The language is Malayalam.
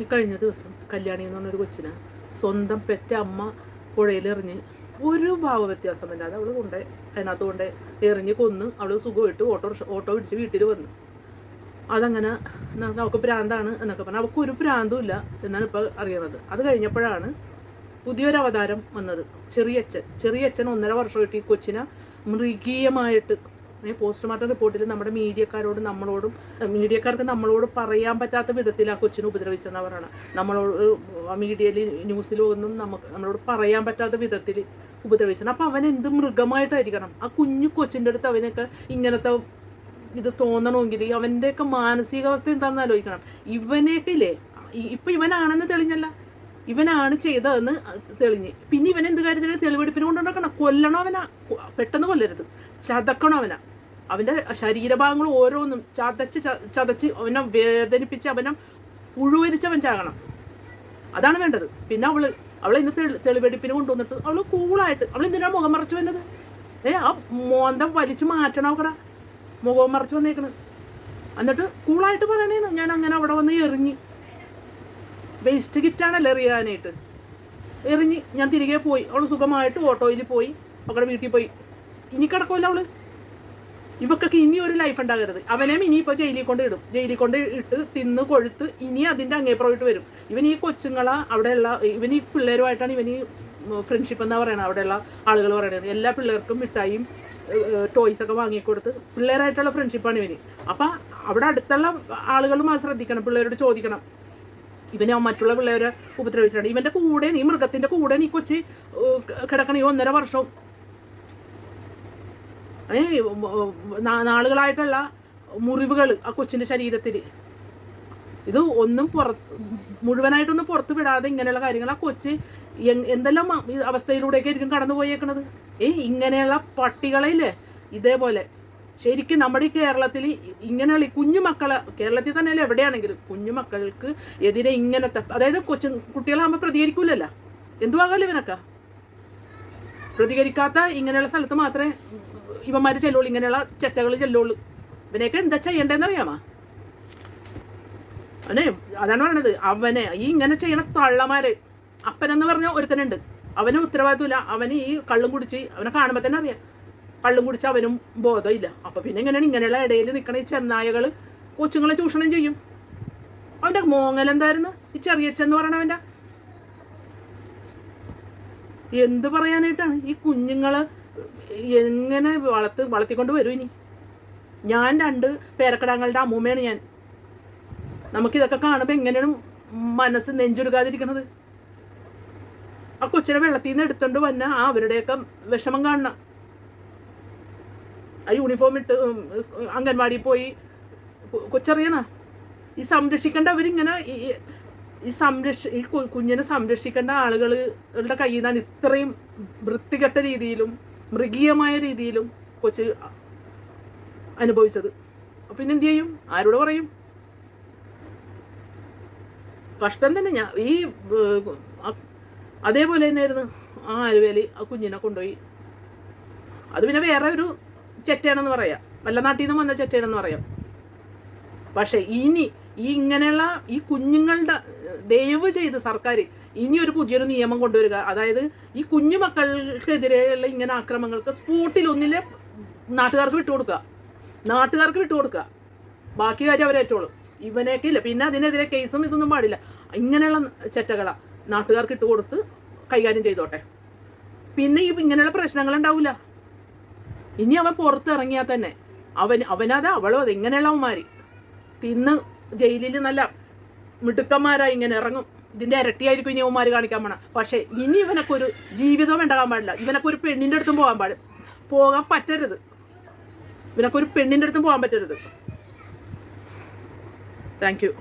ഈ കഴിഞ്ഞ ദിവസം കല്യാണി എന്ന് പറഞ്ഞൊരു കൊച്ചിനെ സ്വന്തം പെറ്റ അമ്മ പുഴയിലെറിഞ്ഞ് ഒരു ഭാവ വ്യത്യാസമില്ലാതെ അവൾ കൊണ്ട് അതിനകത്ത് കൊണ്ട് എറിഞ്ഞ് കൊന്ന് അവൾ സുഖമായിട്ട് ഓട്ടോ ഓട്ടോ പിടിച്ച് വീട്ടിൽ വന്നു. അതങ്ങനെ നമുക്ക് ഭ്രാന്താണ് എന്നൊക്കെ പറഞ്ഞാൽ അവൾക്ക് ഒരു ഭ്രാന്തും ഇല്ല എന്നാണ് ഇപ്പോൾ അറിയുന്നത് അത് കഴിഞ്ഞപ്പോഴാണ് പുതിയൊരു അവതാരം വന്നത്. ചെറിയച്ഛൻ. ചെറിയച്ഛൻ ഒന്നര വർഷമായിട്ട് ഈ കൊച്ചിനെ മൃഗീയമായിട്ട് പോസ്റ്റ്മോർട്ടം റിപ്പോർട്ടിൽ നമ്മുടെ മീഡിയക്കാരോട് നമ്മളോടും മീഡിയക്കാർക്ക് നമ്മളോട് പറയാൻ പറ്റാത്ത വിധത്തിൽ ആ കൊച്ചിനെ ഉപദ്രവിച്ചെന്നാണ് പറയണം. നമ്മളോട് മീഡിയയിൽ ന്യൂസിലോ ഒന്നും നമുക്ക് നമ്മളോട് പറയാൻ പറ്റാത്ത വിധത്തിൽ ഉപദ്രവിച്ചത് അപ്പോൾ അവൻ എന്ത് മൃഗമായിട്ടായിരിക്കണം? ആ കുഞ്ഞു കൊച്ചിന്റെ അടുത്ത് അവനൊക്കെ ഇങ്ങനത്തെ ഇത് തോന്നണമെങ്കിൽ അവന്റെയൊക്കെ മാനസികാവസ്ഥ എന്താണെന്ന് ആലോചിക്കണം. ഇവനെയൊക്കെ ഇല്ലേ ഇപ്പം ഇവനാണെന്ന് തെളിഞ്ഞല്ല. ഇവനാണ് ചെയ്തതെന്ന് തെളിഞ്ഞ്. പിന്നെ ഇവൻ എന്ത് കാര്യത്തിന് തെളിവെടുപ്പിന് കൊണ്ടുണ്ടാക്കണം കൊല്ലണം അവനാ. പെട്ടെന്ന് കൊല്ലരുത്. ചതക്കണം അവനാ. അവന്റെ ശരീരഭാഗങ്ങൾ ഓരോന്നും ചതച്ച് ചതച്ച് അവനെ വേദനിപ്പിച്ച് അവനെ പുഴുവരിച്ചവൻ ചാകണം. അതാണ് വേണ്ടത്. പിന്നെ അവൾ അവളെ ഇന്ന് തെളി തെളിവെടുപ്പിന് കൊണ്ടുവന്നിട്ട് അവൾ കൂളായിട്ട് അവൾ എന്തിനാ മുഖം മറച്ചു വന്നത്? ഏ ആ മോന്തം വലിച്ചു മാറ്റണം അവക്കടാ മുഖം മറച്ചു വന്നേക്കണ്. എന്നിട്ട് കൂളായിട്ട് പറയണേന്ന്. ഞാൻ അങ്ങനെ അവിടെ വന്ന് എറിഞ്ഞ്. വേസ്റ്റ് കിറ്റാണല്ലോ എറിയാനായിട്ട്. എറിഞ്ഞ് ഞാൻ തിരികെ പോയി. അവൾ സുഖമായിട്ട് ഓട്ടോയിൽ പോയി. അവളുടെ വീട്ടിൽ പോയി. ഇനി കിടക്കുമല്ലോ അവൾ. ഇവക്കൊക്കെ ഇനി ഒരു ലൈഫ് ഉണ്ടാകരുത്. അവനെയും ഇനി ഇപ്പോൾ ജയിലിൽ കൊണ്ട് ഇടും. ജയിലിൽ കൊണ്ട് ഇട്ട് തിന്ന് കൊഴുത്ത് ഇനി അതിന്റെ അങ്ങേപ്പുറമായിട്ട് വരും. ഇവൻ ഈ കൊച്ചുങ്ങളെ അവിടെയുള്ള ഇവൻ ഈ പിള്ളേരുമായിട്ടാണ് ഇവൻ ഈ ഫ്രണ്ട്ഷിപ്പ് എന്നാ പറയണത്. അവിടെയുള്ള ആളുകൾ പറയണത്. എല്ലാ പിള്ളേർക്കും മിഠായിയും ടോയ്സ് ഒക്കെ വാങ്ങിക്കൊടുത്ത് പിള്ളേരായിട്ടുള്ള ഫ്രണ്ട്ഷിപ്പാണ് ഇവന്. അപ്പം അവിടെ അടുത്തുള്ള ആളുകളും അത് ശ്രദ്ധിക്കണം. പിള്ളേരോട് ചോദിക്കണം. ഇവനെ മറ്റുള്ള പിള്ളേരെ ഉപദ്രവിച്ചിട്ടുണ്ട്. ഇവന്റെ കൂടെ ഈ മൃഗത്തിന്റെ കൂടെ നീ കൊച്ചി കിടക്കണം ഈ ഒന്നര വർഷം നാളുകളായിട്ടുള്ള മുറിവുകൾ ആ കൊച്ചിന്റെ ശരീരത്തിൽ ഇത് ഒന്നും പുറത്ത് മുഴുവനായിട്ടൊന്നും പുറത്ത് വിടാതെ ഇങ്ങനെയുള്ള കാര്യങ്ങൾ ആ കൊച്ച് എന്തെല്ലാം അവസ്ഥയിലൂടെയൊക്കെ ആയിരിക്കും കടന്നു പോയേക്കണത്? ഏ ഇങ്ങനെയുള്ള പട്ടികളില്ലേ ഇതേപോലെ. ശരിക്കും നമ്മുടെ ഈ കേരളത്തിൽ ഇങ്ങനെയുള്ള കുഞ്ഞു മക്കളെ കേരളത്തിൽ തന്നെയല്ല എവിടെയാണെങ്കിലും കുഞ്ഞു മക്കൾക്ക് എതിരെ ഇങ്ങനത്തെ അതായത് കൊച്ചു കുട്ടികളാകുമ്പോൾ പ്രതികരിക്കൂലല്ലോ? എന്തുവാകാലോ ഇവനൊക്കെ? പ്രതികരിക്കാത്ത ഇങ്ങനെയുള്ള സ്ഥലത്ത് മാത്രമേ ഇവന്മാർ ചെല്ലുള്ളൂ ഇങ്ങനെയുള്ള ചെറ്റകൾ ചെല്ലുള്ളൂ. ഇവനെയൊക്കെ എന്താ ചെയ്യണ്ടേന്ന് അറിയാമോ അവനെ അതാണ് പറയണത്. അവനെ ഈ ഇങ്ങനെ ചെയ്യണ തള്ളമാര് അപ്പനെന്ന് പറഞ്ഞ ഒരുത്തനുണ്ട്. അവന് ഉത്തരവാദിത്തമില്ല അവന് ഈ കള്ളും കുടിച്ച് അവനെ കാണുമ്പോൾ തന്നെ അറിയാം. കള്ളും കുടിച്ച് അവനും ബോധമില്ല അപ്പൊ പിന്നെ എങ്ങനെയാണ് ഇങ്ങനെയുള്ള ഇടയിൽ നിൽക്കണ ഈ ചെന്നായകൾ കൊച്ചുങ്ങളെ ചൂഷണം ചെയ്യും. അവന്റെ മോങ്ങൽ എന്തായിരുന്നു ഈ ചെറിയച്ചെന്ന് പറയണവന്റെ എന്ത് പറയാനായിട്ടാണ്? ഈ കുഞ്ഞുങ്ങൾ എങ്ങനെ വളർത്ത് വളർത്തിക്കൊണ്ട് വരും ഇനി? ഞാൻ രണ്ട് പേരക്കിടാങ്ങളുടെ അമ്മൂമ്മയാണ് ഞാൻ. നമുക്കിതൊക്കെ കാണുമ്പോൾ എങ്ങനെയാണ് മനസ്സ് നെഞ്ചുരുകാതിരിക്കണത്? ആ കൊച്ചിനെ വെള്ളത്തിൽ നിന്ന് എടുത്തോണ്ട് വന്ന ആ അവരുടെയൊക്കെ വിഷമം കാണണം. ആ യൂണിഫോം ഇട്ട് അംഗൻവാടിയിൽ പോയി. കൊച്ചറിയണ ഈ സംരക്ഷിക്കേണ്ട അവരിങ്ങനെ ഈ സംരക്ഷ ഈ കുഞ്ഞിനെ സംരക്ഷിക്കേണ്ട ആളുകളുടെ കയ്യിൽ നിന്നാണ് ഇത്രയും വൃത്തികെട്ട രീതിയിലും മൃഗീയമായ രീതിയിലും കൊച്ച് അനുഭവിച്ചത്. അപ്പം പിന്നെ എന്ത് ചെയ്യും? ആരോട് പറയും? കഷ്ടം തന്നെ ഞാൻ ഈ അതേപോലെ തന്നെയായിരുന്നു ആ ആലുവേലി ആ കുഞ്ഞിനെ കൊണ്ടുപോയി. അത് പിന്നെ വേറെ ഒരു ചെറ്റയാണെന്ന് പറയാം. വല്ല നാട്ടിൽ നിന്നും വന്ന ചെറ്റയാണെന്ന് പറയാം. പക്ഷെ ഇനി ഈ ഇങ്ങനെയുള്ള ഈ കുഞ്ഞുങ്ങളുടെ ദയവ് ചെയ്ത് സർക്കാർ ഇനി ഒരു പുതിയൊരു നിയമം കൊണ്ടുവരിക. അതായത് ഈ കുഞ്ഞു മക്കൾക്കെതിരെയുള്ള ഇങ്ങനെ ആക്രമങ്ങൾക്ക് സ്പോട്ടിൽ ഒന്നിലെ നാട്ടുകാർക്ക് വിട്ടുകൊടുക്കുക നാട്ടുകാർക്ക് വിട്ടുകൊടുക്കുക ബാക്കി കാര്യം അവരേറ്റോളും ഇവനേക്ക് ഇല്ല. പിന്നെ അതിനെതിരെ കേസും ഇതൊന്നും പാടില്ല. ഇങ്ങനെയുള്ള ചെറ്റകളാ നാട്ടുകാർക്ക് ഇട്ട് കൊടുത്ത് കൈകാര്യം ചെയ്തോട്ടെ. പിന്നെ ഈ ഇങ്ങനെയുള്ള പ്രശ്നങ്ങൾ ഉണ്ടാവില്ല ഇനി അവൻ പുറത്തിറങ്ങിയാൽ തന്നെ അവൻ അവനത് അവളും അത് ഇങ്ങനെയുള്ളവന്മാർ തിന്ന് ജയിലിൽ നല്ല മിടുക്കന്മാരായി ഇങ്ങനെ ഇറങ്ങും. ഇതിന്റെ ഇരട്ടിയായിരിക്കും ഇനി അവന്മാർ കാണിക്കാൻ പോണ. പക്ഷേ ഇനി ഇവനൊക്കെ ഒരു ജീവിതവും ഉണ്ടാകാൻ പാടില്ല. ഇവനൊക്കെ ഒരു പെണ്ണിന്റെ അടുത്തും പോകാൻ പാടില്ല പോകാൻ പറ്റരുത്. ഇവനൊക്കെ ഒരു പെണ്ണിന്റെ അടുത്തും പോകാൻ പറ്റരുത്. Thank you